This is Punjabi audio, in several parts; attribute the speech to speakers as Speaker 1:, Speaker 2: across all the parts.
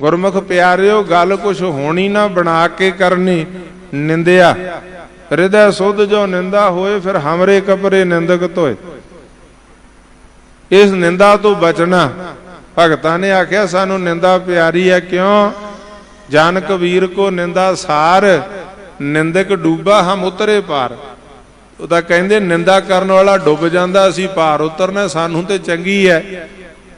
Speaker 1: ਗੁਰਮੁਖ ਪਿਆਰਿਓ, ਗੱਲ ਕੁਛ ਹੋਣੀ ਨਾ ਬਣਾ ਕੇ ਕਰਨੀ ਨਿੰਦਿਆ। ਹਿਰਦੈ ਸੁਧ ਜੋ ਨਿੰਦਾ ਹੋਏ, ਫਿਰ ਹਮਰੇ ਕਪਰੇ ਨਿੰਦਕ ਤੋਏ ਇਸ ਨਿੰਦਾ ਤੋਂ ਬਚਣਾ, ਭਗਤਾਂ ਨੇ ਆਖਿਆ, ਸਾਨੂੰ ਨਿੰਦਾ ਪਿਆਰੀ ਹੈ ਕਿਉਂ? ਜਨ ਕਬੀਰ ਕੋ ਨਿੰਦਾ ਸਾਰ, ਨਿੰਦਕ ਡੂਬਾ ਹਮ ਉਤਰੇ ਪਾਰ। ਉਹਦਾ ਕਹਿੰਦੇ, ਨਿੰਦਾ ਕਰਨ ਵਾਲਾ ਡੁੱਬ ਜਾਂਦਾ, ਅਸੀਂ ਪਾਰ ਉਤਰਨਾ, ਸਾਨੂੰ ਤੇ ਚੰਗੀ ਹੈ।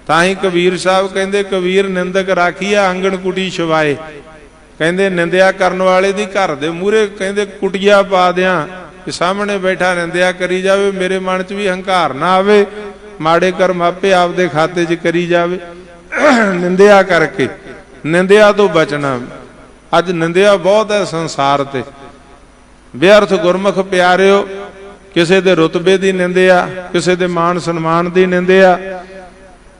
Speaker 1: ਤਾਂ ਹੀ ਕਬੀਰ ਸਾਹਿਬ ਕਹਿੰਦੇ, ਕਬੀਰ ਨਿੰਦਕ ਰਾਖੀਆ ਆਂਗਣ ਕੁਟੀ ਛਵਾਏ। ਕਹਿੰਦੇ, ਨਿੰਦਿਆ ਕਰਨ ਵਾਲੇ ਦੀ ਘਰ ਦੇ ਮੂਹਰੇ ਕਹਿੰਦੇ, ਕੁਟੀਆ ਪਾ ਦਿਆਂ ਕਿ ਸਾਹਮਣੇ ਬੈਠਾ ਨਿੰਦਿਆ ਕਰੀ ਜਾਵੇ, ਮੇਰੇ ਮਨ 'ਚ ਵੀ ਹੰਕਾਰ ਨਾ ਆਵੇ, ਮਾੜੇ ਕਰਮ ਆਪੇ ਆਪਦੇ ਖਾਤੇ 'ਚ ਕਰੀ ਜਾਵੇ। ਨਿੰਦਿਆ ਕਰਕੇ, ਨਿੰਦਿਆ ਤੋਂ ਬਚਣਾ। ਅੱਜ ਨਿੰਦਿਆ ਬਹੁਤ ਹੈ ਸੰਸਾਰ ਤੇ। ਬੇਅਰਥ ਗੁਰਮੁਖ ਪਿਆਰਿਓ, ਕਿਸੇ ਦੇ ਰੁਤਬੇ ਦੀ ਨਿੰਦਿਆ, ਕਿਸੇ ਦੇ ਮਾਣ ਸਨਮਾਨ ਦੀ ਨਿੰਦਿਆ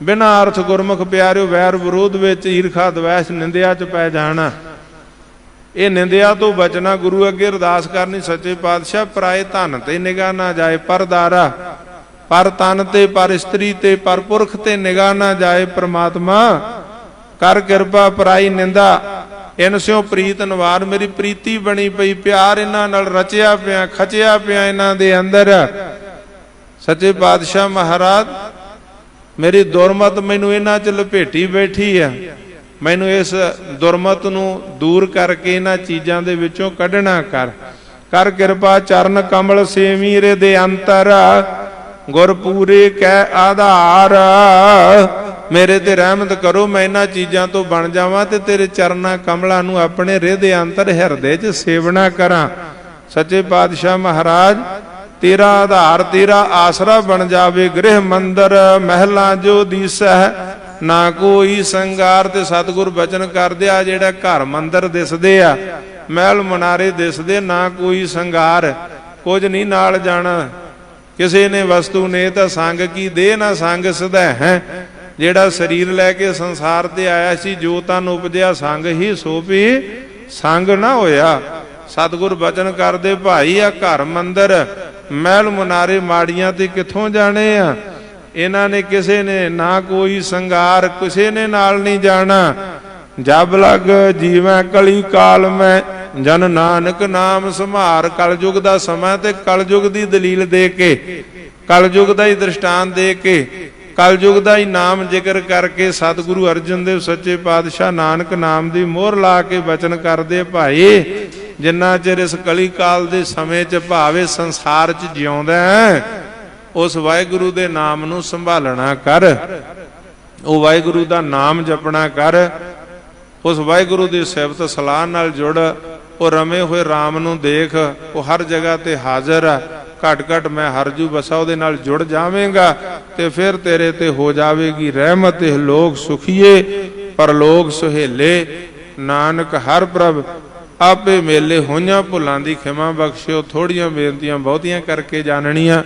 Speaker 1: ਬਿਨਾਂ ਅਰਥ ਗੁਰਮੁਖ ਪਿਆਰਿਓ, ਵੈਰ ਵਿਰੋਧ ਵਿੱਚ ਈਰਖਾ, ਦਵੈਸ਼ ਨਿੰਦਿਆ 'ਚ ਪੈ ਜਾਣਾ। ਇਹ ਨਿੰਦਿਆ ਤੋਂ ਬਚਣਾ ਗੁਰੂ ਅੱਗੇ ਅਰਦਾਸ ਕਰਨੀ ਸੱਚੇ ਪਾਤਸ਼ਾਹ, ਪਰਾਏ ਧਨ ਤੇ ਨਿਗਾਹ ਨਾ ਜਾਏ ਪਰਦਾਰਾ ਪਰ ਤਨ ਤੇ, ਪਰ ਇਸਤਰੀ ਤੇ, ਪਰ ਪੁਰਖ ਤੇ ਨਿਗਾਹ ਨਾ ਜਾਏ ਪ੍ਰਮਾਤਮਾ। ਕਰ ਕਿਰਪਾ, ਪਰਾਈ ਨਿੰਦਾ। ਇਨ ਸਿਓ ਪ੍ਰੀਤ ਨਵਾਰ, ਮੇਰੀ ਪ੍ਰੀਤੀ ਬਣੀ ਪਈ, ਪਿਆਰ ਇਹਨਾਂ ਨਾਲ ਰਚਿਆ ਪਿਆ, ਖਚਿਆ ਪਿਆ ਇਹਨਾਂ ਦੇ ਅੰਦਰ। ਸੱਚੇ ਪਾਤਸ਼ਾਹ ਮਹਾਰਾਜ ਮੇਰੀ ਦੁਰਮਤ ਮੈਨੂੰ ਇਹਨਾਂ ਚ ਲਪੇਟੀ ਬੈਠੀ ਆ। ਮੈਨੂੰ ਇਸ ਦੁਰਮਤ ਨੂੰ ਦੂਰ ਕਰਕੇ ਇਹਨਾਂ ਚੀਜ਼ਾਂ ਦੇ ਵਿੱਚੋਂ ਕੱਢਣਾ ਕਰ। ਕਰ ਕਿਰਪਾ ਚਰਨ ਕਮਲ ਸੇਵੀਰੇ ਦੇ ਅੰਤਰ। ਗੁਰ ਪੂਰੇ ਕੈ ਆਧਾਰ। ਮੇਰੇ ਤੇ ਰਹਿਮਤ ਕਰੋ, ਮੈਂ ਇਹਨਾਂ ਚੀਜ਼ਾਂ ਤੋਂ ਬਣ ਜਾਵਾਂ ਤੇ ਤੇਰੇ ਚਰਨਾਂ ਕਮਲਾਂ ਨੂੰ ਆਪਣੇ ਰਿਹ ਦੇ ਅੰਤਰ ਹਿਰਦੇ 'ਚ ਸੇਵਨਾ ਕਰਾਂ। ਸੱਚੇ ਪਾਤਸ਼ਾਹ ਮਹਾਰਾਜ ਤੇਰਾ ਆਧਾਰ, ਤੇਰਾ ਆਸਰਾ ਬਣ ਜਾਵੇ ਗ੍ਰਹਿ ਮੰਦਰ, ਮਹਿਲਾ ਜੋ ਦੀਸੈ ਨਾ ਕੋਈ ਸੰਗਾਰ ਤੇ ਸਤਿਗੁਰ ਬਚਨ ਕਰਦੇ ਆ, ਜਿਹੜਾ ਘਰ ਮੰਦਰ ਦਿਸਦੇ ਆ, ਮਹਿਲ ਮਨਾਰੇ ਦਿਸਦੇ, ਨਾ ਕੋਈ ਸੰਗਾਰ, ਕੁਝ ਨਹੀਂ ਨਾਲ ਜਾਣਾ। ਕਿਸੇ ਨੇ ਵਸਤੂ ਨੇ ਤਾਂ ਸੰਗ ਕੀ ਦੇ, ਨਾ ਸੰਗ ਸਦਾ ਹੈ। ਜਿਹੜਾ ਸਰੀਰ ਲੈ ਕੇ ਸੰਸਾਰ ਤੇ ਆਇਆ ਸੀ, ਜੋ ਤਨ ਉਪਜਿਆ, ਸੰਗ ਹੀ ਸੋਪੀ ਸੰਗ ਨਾ ਹੋਇਆ। ਸਤਿਗੁਰ ਬਚਨ ਕਰਦੇ, ਭਾਈ ਆ ਘਰ ਮੰਦਰ ਮਹਿਲ ਮੁਨਾਰੇ ਮਾੜੀਆਂ ਤੇ ਕਿੱਥੋਂ ਜਾਣੇ ਆ? ਇਹਨਾਂ ਨੇ ਕਿਸੇ ਨੇ ਨਾ ਕੋਈ ਸੰਗਾਰ ਕਿਸੇ ਨੇ ਨਾਲ ਨਹੀਂ ਜਾਣਾ। ਜਬ ਲਗ ਜੀਵੈ ਕਲੀ ਕਾਲ ਮੈਂ, ਜਨ ਨਾਨਕ ਨਾਮ ਸੰਭਾਰ। ਕਲਯੁਗ ਦਾ ਸਮਾਂ ਤੇ ਕਲਯੁਗ ਦੀ ਦਲੀਲ ਦੇ ਕੇ, ਕਲਯੁਗ ਦਾ ਹੀ ਦ੍ਰਿਸ਼ਟਾਂਤ ਦੇ ਕੇ, ਕਲਯੁਗ ਦਾ ਹੀ ਨਾਮ ਜ਼ਿਕਰ ਕਰਕੇ ਸਤਿਗੁਰੂ ਅਰਜਨ ਦੇਵ ਸੱਚੇ ਪਾਤਸ਼ਾਹ ਨਾਨਕ ਨਾਮ ਦੀ ਮੋਹਰ ਲਾ ਕੇ ਬਚਨ ਕਰਦੇ ਭਾਈ। ਜਿੰਨਾ ਚਿਰ ਇਸ ਕਲੀ ਕਾਲ ਦੇ ਸਮੇਂ 'ਚ ਭਾਵੇਂ ਸੰਸਾਰ 'ਚ ਜਿਉਂਦਾ ਉਸ ਵਾਹਿਗੁਰੂ ਦੇ ਨਾਮ ਨੂੰ ਸੰਭਾਲਣਾ ਕਰ। ਉਹ ਵਾਹਿਗੁਰੂ ਦਾ ਨਾਮ ਜਪਣਾ ਕਰ। ਉਸ ਵਾਹਿਗੁਰੂ ਦੀ ਸਿਫਤ ਸਲਾਹ ਨਾਲ ਜੁੜ। ਉਹ ਰਮੇ ਹੋਏ RAM ਨੂੰ ਦੇਖ। ਉਹ ਹਰ ਜਗ੍ਹਾ ਤੇ ਹਾਜ਼ਰ ਆ। ਘਟ ਘਟ ਮੈਂ ਹਰਜੂ ਬਸਾ ਉਹਦੇ ਨਾਲ ਜੁੜ ਜਾਵੇਂਗਾ ਤੇ ਫਿਰ ਤੇਰੇ ਤੇ ਹੋ ਜਾਵੇਗੀ ਰਹਿਮਤ। ਇਹ ਲੋਕ ਸੁਖੀਏ ਪਰਲੋਕ ਸੁਹੇਲੇ। ਨਾਨਕ ਹਰ ਪ੍ਰਭ ਆਪੇ ਮੇਲੇ ਹੋਈਆਂ ਭੁੱਲਾਂ ਦੀ ਖਿਮਾ ਬਖਸ਼ਿਓ ਥੋੜੀਆਂ ਬੇਨਤੀਆਂ ਬਹੁਤੀਆਂ ਕਰਕੇ ਜਾਣਨੀਆਂ।